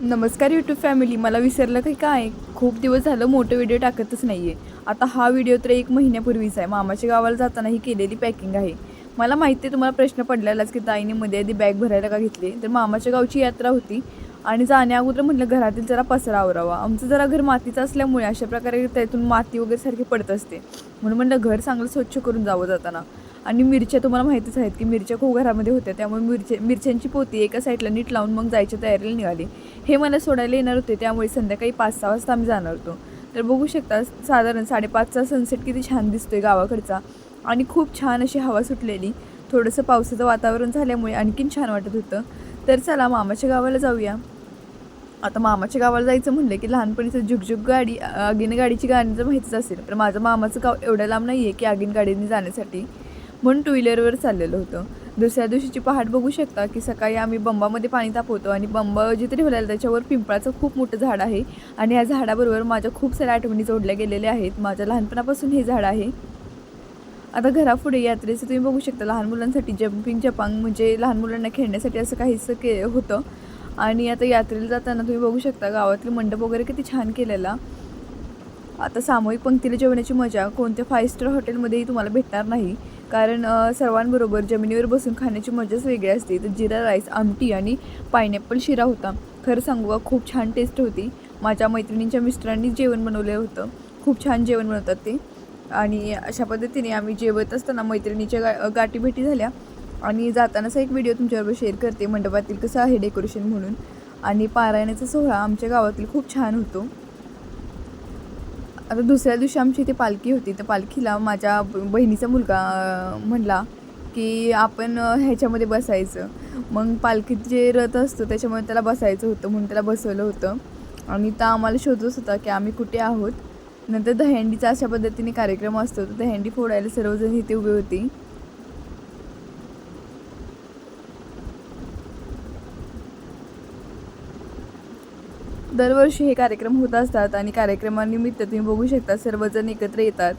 नमस्कार YouTube family मला विसरलं काही काय? खूप दिवस झालं मोठं व्हिडिओ टाकतच नाही आहे आता हा व्हिडिओ तर एक महिन्यापूर्वीचा आहे. मामाच्या गावाला जाताना ही केलेली पॅकिंग आहे. मला माहिती आहे तुम्हाला प्रश्न पडलेलाच की ताईने मध्ये आधी बॅग भरायला का घेतली? तर मामाच्या गावची यात्रा होती आणि जाण्या अगोदर म्हटलं घरातील जरा पसरा आवरावा. आमचं जरा घर मातीचं असल्यामुळे अशा प्रकारे त्यातून माती वगैरे सारखी पडत असते. म्हणून म्हटलं घर चांगलं स्वच्छ करून जावं जाताना. आणि मिरच्या तुम्हाला माहितीच आहेत की मिरच्या खूप घरामध्ये होत्या त्यामुळे मिरच्या मिरच्यांची पोती एका साईडला नीट लावून मग जायच्या तयारीला निघाली. हे मला सोडायला येणार होते त्यामुळे संध्याकाळी पाच सहा वाजता आम्ही जाणार होतो. तर बघू शकता साधारण साडेपाचचा सनसेट किती छान दिसतोय गावाकडचा. आणि खूप छान अशी हवा सुटलेली. थोडंसं पावसाचं वातावरण झाल्यामुळे आणखीन छान वाटत होतं. तर चला मामाच्या गावाला जाऊया. आता मामाच्या गावाला जायचं म्हणलं की लहानपणीचं झुकझुक गाडी आगीन गाडीची गाडी जर माहितीच असेल तर माझं मामाचं गाव एवढं लांब नाही आहे की आगीन गाडीने जाण्यासाठी. म्हणून टू व्हीलरवर चाललेलं होतं. दुसऱ्या दिवशीची पहाट बघू शकता की सकाळी आम्ही बंबामध्ये पाणी तापवतो आणि बंब जिथे ठेवलेला त्याच्यावर पिंपळाचं खूप मोठं झाड आहे आणि या झाडाबरोबर माझ्या खूप साऱ्या आठवणी जोडल्या गेलेल्या आहेत. माझ्या लहानपणापासून हे झाड आहे. आता घरापुढे यात्रेचं तुम्ही बघू शकता. लहान मुलांसाठी जम्पिंग जपांग म्हणजे लहान मुलांना खेळण्यासाठी असं काहीसं के होतं. आणि आता यात्रेला जाताना तुम्ही बघू शकता गावातले मंडप वगैरे किती छान केलेला. आता सामूहिक पंक्तीला जेवण्याची मजा कोणत्या फाईव्ह स्टार हॉटेलमध्येही तुम्हाला भेटणार नाही. कारण सर्वांबरोबर जमिनीवर बसून खाण्याची मजाच वेगळी असते. तर जिरा राईस आमटी आणि पायनॅपल शिरा होता. खरं सांगू का खूप छान टेस्ट होती. माझ्या मैत्रिणींच्या मिस्टरांनी जेवण बनवलं होतं. खूप छान जेवण बनवतात ते. आणि अशा पद्धतीने आम्ही जेवत असताना मैत्रिणीच्या गा गाठी भेटी झाल्या. आणि जातानाचा एक व्हिडिओ तुमच्याबरोबर शेअर करते. मंडपातील कसं आहे डेकोरेशन म्हणून. आणि पारायणाचा सोहळा आमच्या गावातील खूप छान होतो. आता दुसऱ्या दिवशी आमची इथे पालखी होती. तर पालखीला माझ्या बहिणीचा मुलगा म्हणला की आपण ह्याच्यामध्ये बसायचं. मग पालखीत जे रथ असतो त्याच्यामध्ये त्याला बसायचं होतं म्हणून त्याला बसवलं होतं. आणि तर आम्हाला शोधत होता की आम्ही कुठे आहोत. नंतर दहंडीचा अशा पद्धतीने कार्यक्रम असतो. तर दहंडी फोडायला सर्वजण इथे उभे होती. दरवर्षी हे कार्यक्रम होत असतात आणि कार्यक्रमानिमित्त तुम्ही बघू शकता सर्वजण एकत्र येतात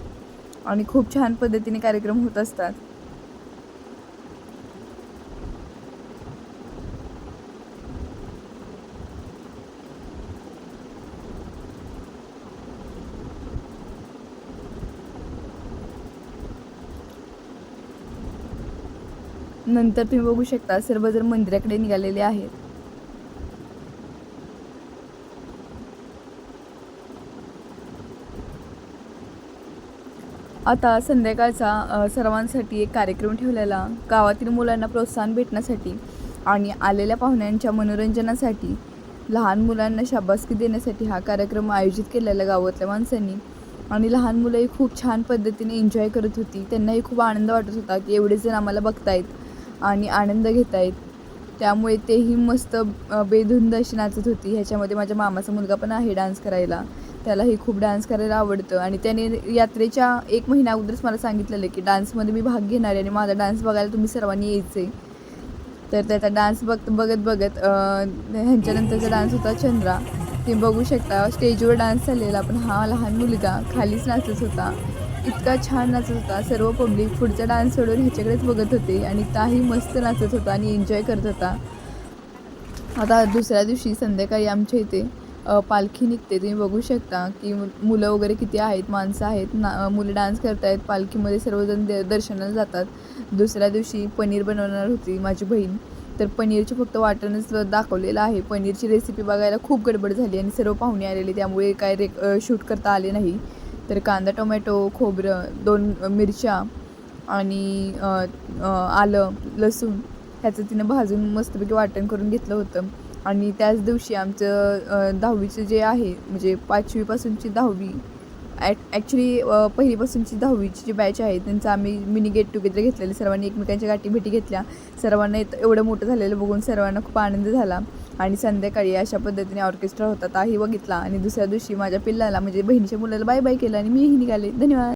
आणि खूप छान पद्धतीने कार्यक्रम होत असतात. नंतर तुम्ही बघू शकता सर्वजण मंदिराकडे निघालेले आहेत. आता संध्याकाळचा सर्वांसाठी एक कार्यक्रम ठेवलेला गावातील मुलांना प्रोत्साहन भेटण्यासाठी आणि आलेल्या पाहुण्यांच्या मनोरंजनासाठी लहान मुलांना शाबासकी देण्यासाठी हा कार्यक्रम आयोजित केलेला गावातल्या माणसांनी. आणि लहान मुलंही खूप छान पद्धतीने एन्जॉय करत होती. त्यांनाही खूप आनंद वाटत होता की एवढे जण आम्हाला बघतायत आणि आनंद घेत आहेत त्यामुळे तेही मस्त बेधुंद अशी नाचत होती. ह्याच्यामध्ये माझ्या मामाचा मुलगा पण आहे डान्स करायला. त्यालाही खूप डान्स करायला आवडतं. आणि त्याने यात्रेच्या एक महिन्या अगोदरच मला सांगितलेलं की डान्समध्ये मी भाग घेणार आहे आणि माझा डान्स बघायला तुम्ही सर्वांनी यायचं आहे तर त्याचा डान्स बघ बघत बघत ह्यांच्यानंतरचा डान्स होता चंद्रा. ते बघू शकता स्टेजवर डान्स झालेला पण हा लहान मुलगा खालीच नाचत होता. इतका छान नाचत होता. सर्व पब्लिक पुढचा डान्स सोडून ह्याच्याकडेच बघत होते आणि ताही मस्त नाचत होता आणि एन्जॉय करत होता. आता दुसऱ्या दिवशी संध्याकाळी आमच्या इथे पालखी निघते. तुम्ही बघू शकता की मुलं वगैरे किती आहेत माणसं आहेत. ना मुलं डान्स करतायत पालखीमध्ये सर्वजण द दर्शनाला जातात. दुसऱ्या दिवशी पनीर बनवणार होती माझी बहीण. तर पनीरचे फक्त वाटणच दाखवलेलं आहे. पनीरची रेसिपी बघायला खूप गडबड झाली आणि सर्व पाहुणे आलेले. त्यामुळे काय रे शूट करता आले नाही. तर कांदा टोमॅटो खोबरं दोन मिरच्या आणि आलं लसूण ह्याचं तिनं भाजून मस्तपैकी वाटण करून घेतलं होतं. आणि त्याच दिवशी आमचं दहावीचं जे आहे म्हणजे पाचवीपासूनची दहावी ॲट ॲक्च्युली पहिलीपासूनची दहावीची जी बॅच आहे त्यांचं आम्ही मिनी गेट टुगेदर घेतलेलं सर्वांनी एकमेकांच्या गाठी भेटी घेतल्या. सर्वांना इथं एवढं मोठं झालेलं बघून सर्वांना खूप आनंद झाला. आणि संध्याकाळी अशा पद्धतीने ऑर्केस्ट्रा होता ताही बघितला. आणि दुसऱ्या दिवशी माझ्या पिल्लाला म्हणजे बहिणीच्या मुलाला बाय बाय केलं आणि मीही निघाले. धन्यवाद.